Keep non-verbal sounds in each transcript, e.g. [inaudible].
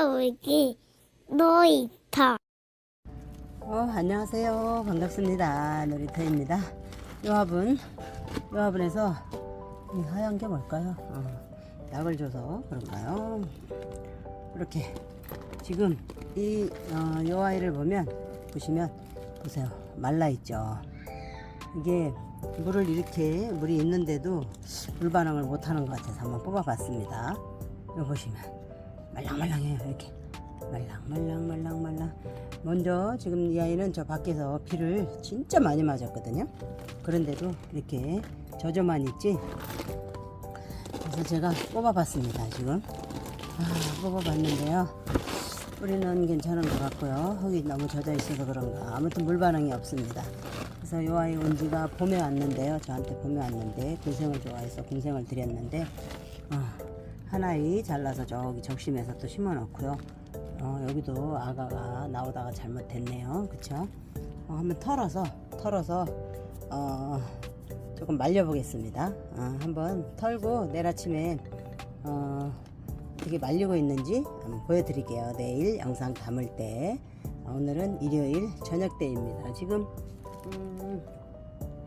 할아버지 놀이터 어, 안녕하세요. 반갑습니다. 놀이터입니다. 요 화분, 요 화분에서 이 하얀 게 뭘까요? 어, 약을 줘서 그런가요? 이렇게 지금 이, 어, 요 아이를 보면 보시면 보세요. 말라 있죠. 이게 물을 이렇게 물이 있는데도 물 반응을 못 하는 것 같아서 한번 뽑아봤습니다. 이거 보시면 말랑말랑해요. 이렇게 말랑말랑말랑말랑. 먼저 지금 이 아이는 저 밖에서 비를 진짜 많이 맞았거든요. 그런데도 이렇게 젖어만 있지. 그래서 제가 뽑아봤습니다. 지금 아, 뽑아봤는데요. 뿌리는 괜찮은 것 같고요. 흙이 너무 젖어 있어서 그런가. 아무튼 물 반응이 없습니다. 그래서 요 아이 온 지가 봄에 왔는데요. 저한테 봄에 왔는데 군생을 좋아해서 군생을 드렸는데 어, 하나이 잘라서 저기 적심해서 또 심어 놓고요. 어, 여기도 아가가 나오다가 잘못됐네요. 그쵸? 어, 한번 털어서 털어서 어, 조금 말려보겠습니다. 어, 한번 털고 내일 아침에 어, 어떻게 말리고 있는지 한번 보여드릴게요. 내일 영상 담을 때 어, 오늘은 일요일 저녁 때입니다. 지금 음,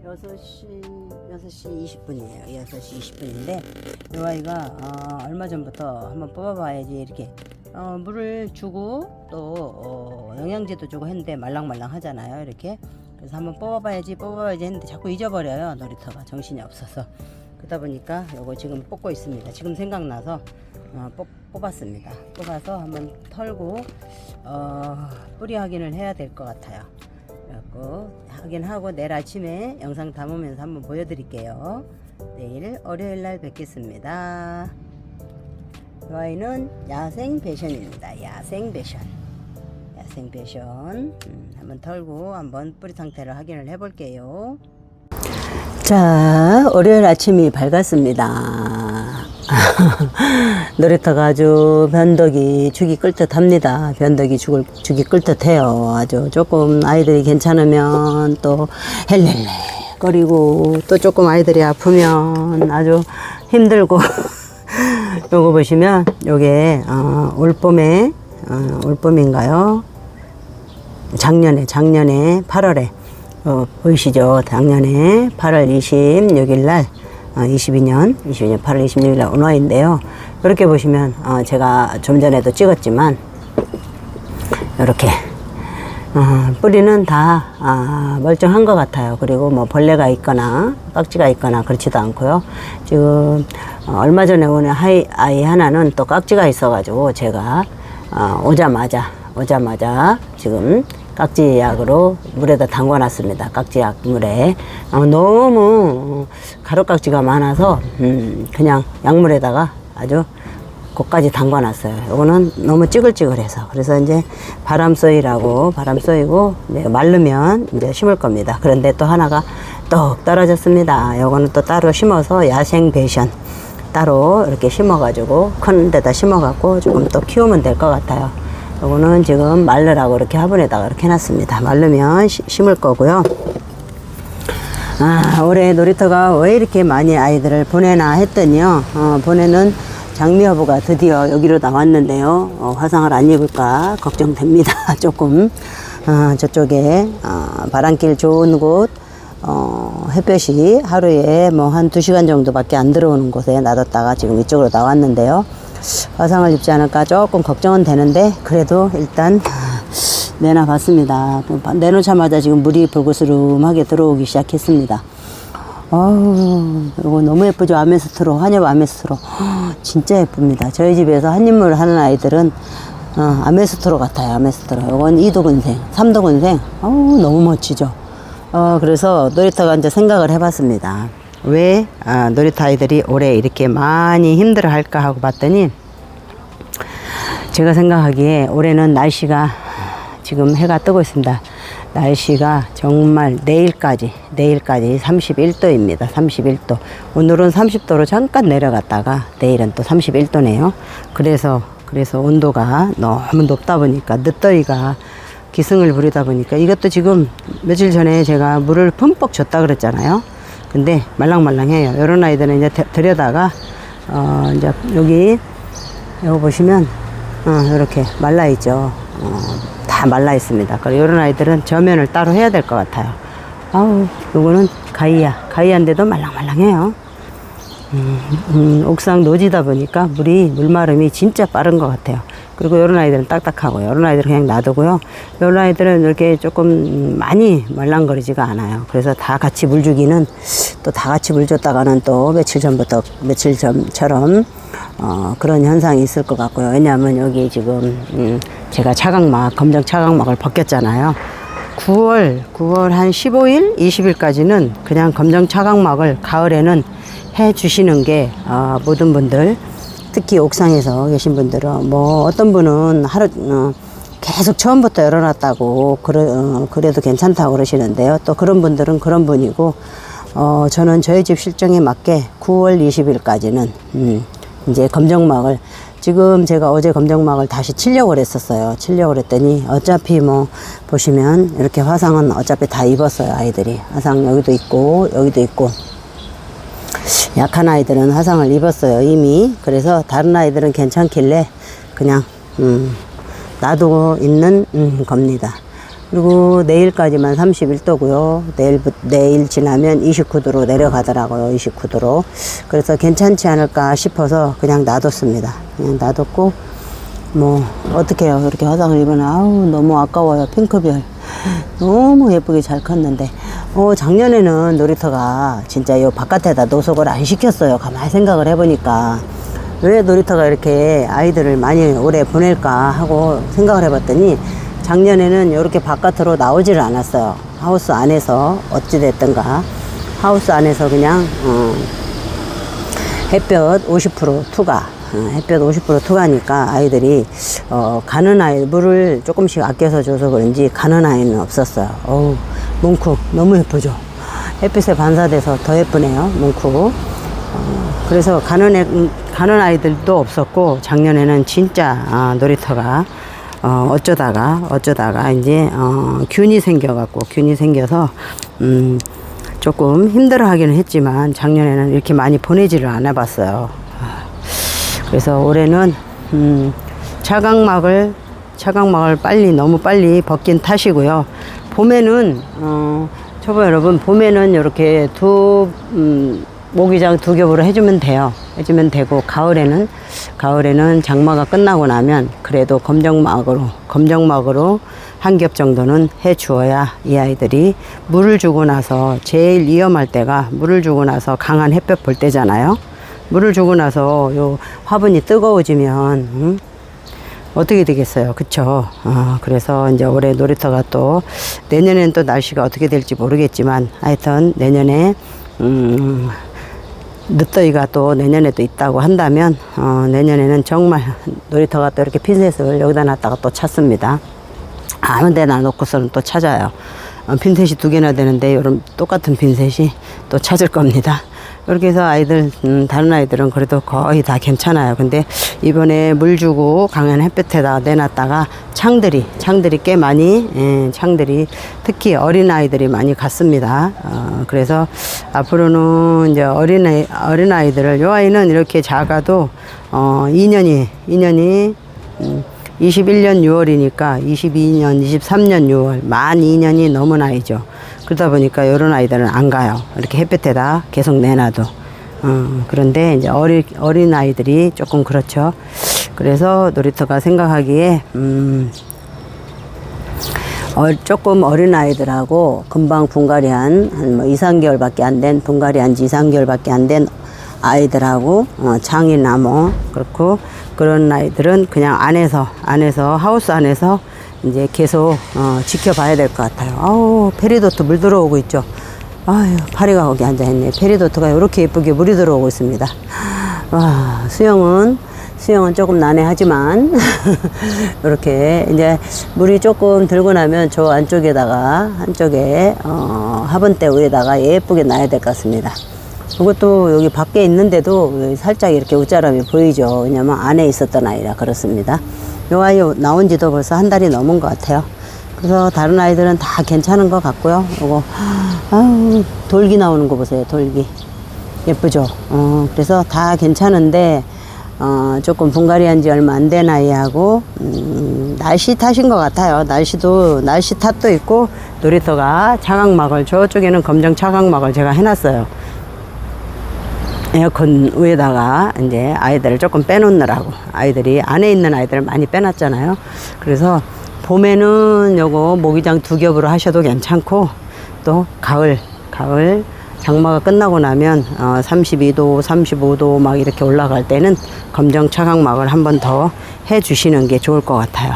6시, 6시 20분이에요. 6시 20분인데, 이 아이가, 어, 얼마 전부터 한번 뽑아봐야지, 이렇게, 어, 물을 주고, 또, 어, 영양제도 주고 했는데, 말랑말랑 하잖아요. 이렇게. 그래서 한번 뽑아봐야지, 뽑아봐야지 했는데, 자꾸 잊어버려요. 놀이터가. 정신이 없어서. 그러다 보니까, 요거 지금 뽑고 있습니다. 지금 생각나서, 어, 뽑, 뽑았습니다. 뽑아서 한번 털고, 어, 뿌리 확인을 해야 될 것 같아요. 그래갖고 확인하고 내일 아침에 영상 담으면서 한번 보여드릴게요. 내일 월요일 날 뵙겠습니다. 이 아이는 야생 배션입니다. 야생 배션. 야생 배션. 음, 한번 털고 한번 뿌리 상태를 확인을 해볼게요. 자, 월요일 아침이 밝았습니다. [laughs] 놀이터가 아주 변덕이 죽이 끓듯 합니다. 변덕이 죽을, 죽이 끓듯 해요. 아주 조금 아이들이 괜찮으면 또 헬렐레 거리고 또 조금 아이들이 아프면 아주 힘들고 [laughs] 요거 보시면 요게 어, 올봄에 어, 올봄인가요? 작년에 작년에 8월에 어, 보이시죠? 작년에 8월 26일 날 어, 22년 22년 8월 26일 날 온화인데요. 이렇게 보시면 어, 제가 좀 전에도 찍었지만 이렇게 어, 뿌리는 다 아, 멀쩡한 것 같아요. 그리고 뭐 벌레가 있거나 깍지가 있거나 그렇지도 않고요. 지금 어, 얼마 전에 오는 하이, 아이 하나는 또 깍지가 있어가지고 제가 어, 오자마자 오자마자 지금 깍지약으로 물에다 담궈 놨습니다. 깍지약 물에 어, 너무 가루깍지가 많아서 음, 그냥 약물에다가 아주 곳까지 담궈 놨어요. 이거는 너무 찌글찌글해서 그래서 이제 바람 쏘이라고 바람 쏘이고 이제 말르면 이제 심을 겁니다. 그런데 또 하나가 떡 떨어졌습니다. 요거는 또 따로 심어서 야생 배션 따로 이렇게 심어가지고 큰 데다 심어갖고 조금 또 키우면 될 것 같아요. 요거는 지금 말르라고 이렇게 화분에다가 이렇게 해놨습니다. 말르면 시- 심을 거고요. 아, 올해 놀이터가 왜 이렇게 많이 아이들을 보내나 했더니요. 어, 보내는 장미여부가 드디어 여기로 나왔는데요. 어, 화상을 안 입을까 걱정됩니다. [laughs] 조금. 어, 저쪽에, 어, 바람길 좋은 곳, 어, 햇볕이 하루에 뭐 한 두 시간 정도밖에 안 들어오는 곳에 놔뒀다가 지금 이쪽으로 나왔는데요. 화상을 입지 않을까 조금 걱정은 되는데, 그래도 일단, 내놔봤습니다. 내놓자마자 지금 물이 불그스름하게 들어오기 시작했습니다. 어우, 이거 너무 예쁘죠? 아메스트로, 한엽 아메스트로. 헉, 진짜 예쁩니다. 저희 집에서 한입물 하는 아이들은 어, 아메스트로 같아요, 아메스트로. 이건 2도 근생, 3도 근생. 어우, 너무 멋지죠? 어, 그래서 놀이터가 이제 생각을 해봤습니다. 왜 아, 놀이터 아이들이 올해 이렇게 많이 힘들어 할까 하고 봤더니 제가 생각하기에 올해는 날씨가 지금 해가 뜨고 있습니다. 날씨가 정말 내일까지, 내일까지 31도입니다. 31도. 오늘은 30도로 잠깐 내려갔다가 내일은 또 31도네요. 그래서, 그래서 온도가 너무 높다 보니까 늦더위가 기승을 부리다 보니까 이것도 지금 며칠 전에 제가 물을 흠뻑 줬다 그랬잖아요. 근데 말랑말랑해요. 이런 아이들은 이제 데- 들여다가, 어, 이제 여기, 여기 보시면 어, 이렇게 말라 있죠. 어, 다 말라 있습니다. 그리고 이런 아이들은 저면을 따로 해야 될 것 같아요. 아우, 요거는 가이아. 가이아인데도 말랑말랑해요. 음, 음, 옥상 노지다 보니까 물이 물마름이 진짜 빠른 것 같아요. 그리고 이런 아이들은 딱딱하고요. 이런 아이들은 그냥 놔두고요. 이런 아이들은 이렇게 조금 많이 말랑거리지가 않아요. 그래서 다 같이 물 주기는 또 다 같이 물 줬다가는 또 며칠 전부터 며칠 전처럼 어, 그런 현상이 있을 것 같고요. 왜냐하면 여기 지금 음, 제가 차각막 검정 차각막을 벗겼잖아요. 9월 9월 한 15일 20일까지는 그냥 검정 차각막을 가을에는 해 주시는 게 어, 모든 분들 특히 옥상에서 계신 분들은 뭐 어떤 분은 하루 어, 계속 처음부터 열어놨다고 그래, 어, 그래도 괜찮다고 그러시는데요. 또 그런 분들은 그런 분이고 어, 저는 저희 집 실정에 맞게 9월 20일까지는 음, 이제 검정막을 지금 제가 어제 검정막을 다시 치려고 그랬었어요. 치려고 그랬더니 어차피 뭐 보시면 이렇게 화상은 어차피 다 입었어요. 아이들이 화상 여기도 있고 여기도 있고 약한 아이들은 화상을 입었어요 이미. 그래서 다른 아이들은 괜찮길래 그냥 음, 놔두고 있는 음, 겁니다. 그리고 내일까지만 31도고요. 내일 내일 지나면 29도로 내려가더라고요 29도로. 그래서 괜찮지 않을까 싶어서 그냥 놔뒀습니다. 그냥 놔뒀고 뭐 어떡해요. 이렇게 화상을 입으면 아우 너무 아까워요 핑크별. 너무 예쁘게 잘 컸는데 어 작년에는 놀이터가 진짜 요 바깥에다 노속을 안 시켰어요. 가만히 생각을 해보니까. 왜 놀이터가 이렇게 아이들을 많이 오래 보낼까 하고 생각을 해봤더니 작년에는 이렇게 바깥으로 나오지를 않았어요. 하우스 안에서 어찌됐든가. 하우스 안에서 그냥 어, 햇볕 50% 투가 어, 햇볕 50% 투가니까 아이들이 어, 가는 아이 물을 조금씩 아껴서 줘서 그런지 가는 아이는 없었어요. 어우 뭉쿡 너무 예쁘죠. 햇빛에 반사돼서 더 예쁘네요. 뭉쿡. 어, 그래서 가는 애, 음, 가는 아이들도 없었고 작년에는 진짜 아, 놀이터가 어, 어쩌다가 어쩌다가 이제 어, 균이 생겨갖고 균이 생겨서 음, 조금 힘들어하기는 했지만 작년에는 이렇게 많이 보내지를 않아봤어요. 아, 그래서 올해는 음, 차각막을 차각막을 빨리 너무 빨리 벗긴 탓이고요. 봄에는 어, 초보 여러분 봄에는 이렇게 두 음, 모기장 두 겹으로 해주면 돼요. 해주면 되고 가을에는 가을에는 장마가 끝나고 나면 그래도 검정막으로 검정막으로 한 겹 정도는 해 주어야 이 아이들이 물을 주고 나서 제일 위험할 때가 물을 주고 나서 강한 햇볕 볼 때잖아요. 물을 주고 나서 요 화분이 뜨거워지면 음? 어떻게 되겠어요, 그쵸? 어, 그래서 이제 올해 놀이터가 또 내년엔 또 날씨가 어떻게 될지 모르겠지만 하여튼 내년에 음, 늦더위가 또 내년에도 있다고 한다면 어, 내년에는 정말 놀이터가 또 이렇게 핀셋을 여기다 놨다가 또 찾습니다. 아무 데나 놓고서는 또 찾아요. 어, 핀셋이 두 개나 되는데 이런 똑같은 핀셋이 또 찾을 겁니다. 그렇게 해서 아이들 음, 다른 아이들은 그래도 거의 다 괜찮아요. 근데 이번에 물 주고 강한 햇볕에다 내놨다가 창들이 창들이 꽤 많이 예, 창들이 특히 어린 아이들이 많이 갔습니다. 어, 그래서 앞으로는 이제 어린 아이 어린 아이들을 요 아이는 이렇게 작아도 어 2년이 2년이 음, 21년 6월이니까 22년, 23년 6월 만 2년이 넘은 아이죠. 그러다 보니까 이런 아이들은 안 가요. 이렇게 햇볕에다 계속 내놔도. 어, 그런데 이제 어린, 어린 아이들이 조금 그렇죠. 그래서 놀이터가 생각하기에, 음, 어, 조금 어린 아이들하고 금방 분갈이한 한뭐 2, 3개월밖에 안 된 분갈이한 지 2, 3개월밖에 안 된 아이들하고 어, 장이나 무 그렇고 그런 아이들은 그냥 안에서 안에서 하우스 안에서 이제 계속 어, 지켜봐야 될 것 같아요. 아우 페리도트 물 들어오고 있죠. 아유 파리가 거기 앉아 있네. 페리도트가 이렇게 예쁘게 물이 들어오고 있습니다. 와 수영은 수영은 조금 난해하지만 [laughs] 이렇게 이제 물이 조금 들고 나면 저 안쪽에다가 한쪽에 어, 화분대 위에다가 예쁘게 놔야 될 것 같습니다. 그것도 여기 밖에 있는데도 살짝 이렇게 웃자람이 보이죠. 왜냐면 안에 있었던 아이라 그렇습니다. 요 아이 나온 지도 벌써 한 달이 넘은 것 같아요. 그래서 다른 아이들은 다 괜찮은 것 같고요. 요거, 아우, 돌기 나오는 거 보세요. 돌기. 예쁘죠? 어, 그래서 다 괜찮은데, 어, 조금 분갈이 한 지 얼마 안 된 아이하고 음, 날씨 탓인 것 같아요. 날씨도 날씨 탓도 있고 놀이터가 차각막을 저쪽에는 검정 차각막을 제가 해놨어요. 에어컨 위에다가 이제 아이들을 조금 빼놓느라고 아이들이 안에 있는 아이들을 많이 빼놨잖아요. 그래서 봄에는 요거 모기장 두 겹으로 하셔도 괜찮고 또 가을 가을 장마가 끝나고 나면 어, 32도, 35도 막 이렇게 올라갈 때는 검정 차각막을 한 번 더 해주시는 게 좋을 것 같아요.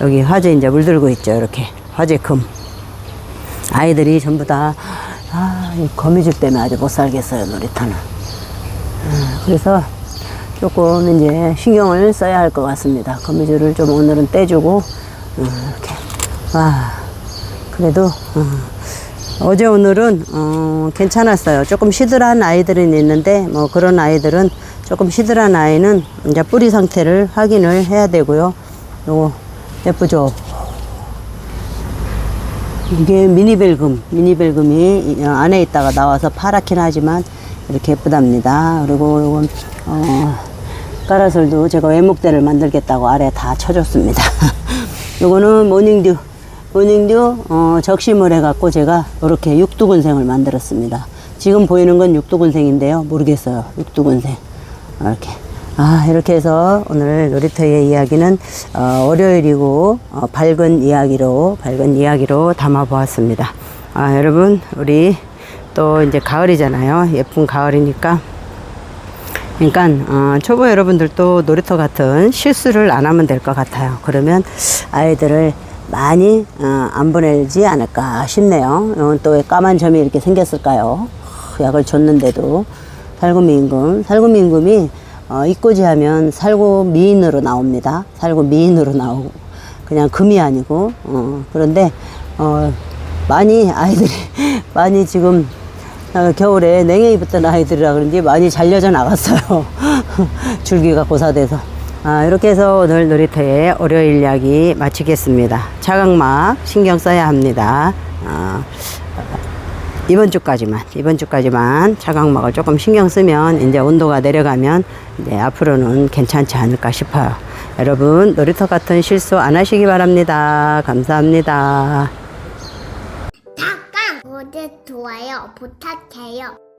여기 화재 이제 물들고 있죠. 이렇게 화재 금. 아이들이 전부 다 아, 이 거미줄 때문에 아주 못 살겠어요. 놀이터는. 그래서 조금 이제 신경을 써야 할 것 같습니다. 거미줄을 좀 오늘은 떼주고, 어, 이렇게. 와, 그래도, 어, 제 오늘은, 어, 괜찮았어요. 조금 시들한 아이들은 있는데, 뭐 그런 아이들은 조금 시들한 아이는 이제 뿌리 상태를 확인을 해야 되고요. 요거, 예쁘죠? 이게 미니벨금, 미니벨금이 이 안에 있다가 나와서 파랗긴 하지만 이렇게 예쁘답니다. 그리고 이건 어, 까라솔도 제가 외목대를 만들겠다고 아래 다 쳐줬습니다. [laughs] 요거는 모닝듀, 모닝듀 어, 적심을 해갖고 제가 이렇게 육두근생을 만들었습니다. 지금 보이는 건 육두근생인데요. 모르겠어요. 육두근생. 이렇게. 아, 이렇게 해서 오늘 놀이터의 이야기는 어, 월요일이고 어, 밝은 이야기로 밝은 이야기로 담아 보았습니다. 아, 여러분 우리 또 이제 가을이잖아요. 예쁜 가을이니까 그러니까 어, 초보 여러분들도 놀이터 같은 실수를 안 하면 될 것 같아요. 그러면 아이들을 많이 어, 안 보내지 않을까 싶네요. 어, 또왜 까만 점이 이렇게 생겼을까요? 약을 줬는데도 살구미 임금, 살구미 임금이 어, 입고지하면 살구 미인으로 나옵니다. 살구 미인으로 나오고 그냥 금이 아니고 어, 그런데 어, 많이 아이들이 [laughs] 많이 지금 어, 겨울에 냉해 입었던 아이들이라 그런지 많이 잘려져 나갔어요. [laughs] 줄기가 고사돼서. 아, 이렇게 해서 오늘 놀이터의 월요일 이야기 마치겠습니다. 차각막 신경 써야 합니다. 아, 이번 주까지만, 이번 주까지만 차각막을 조금 신경 쓰면 이제 온도가 내려가면 이제 앞으로는 괜찮지 않을까 싶어요. 여러분, 놀이터 같은 실수 안 하시기 바랍니다. 감사합니다. 좋아요 부탁해요.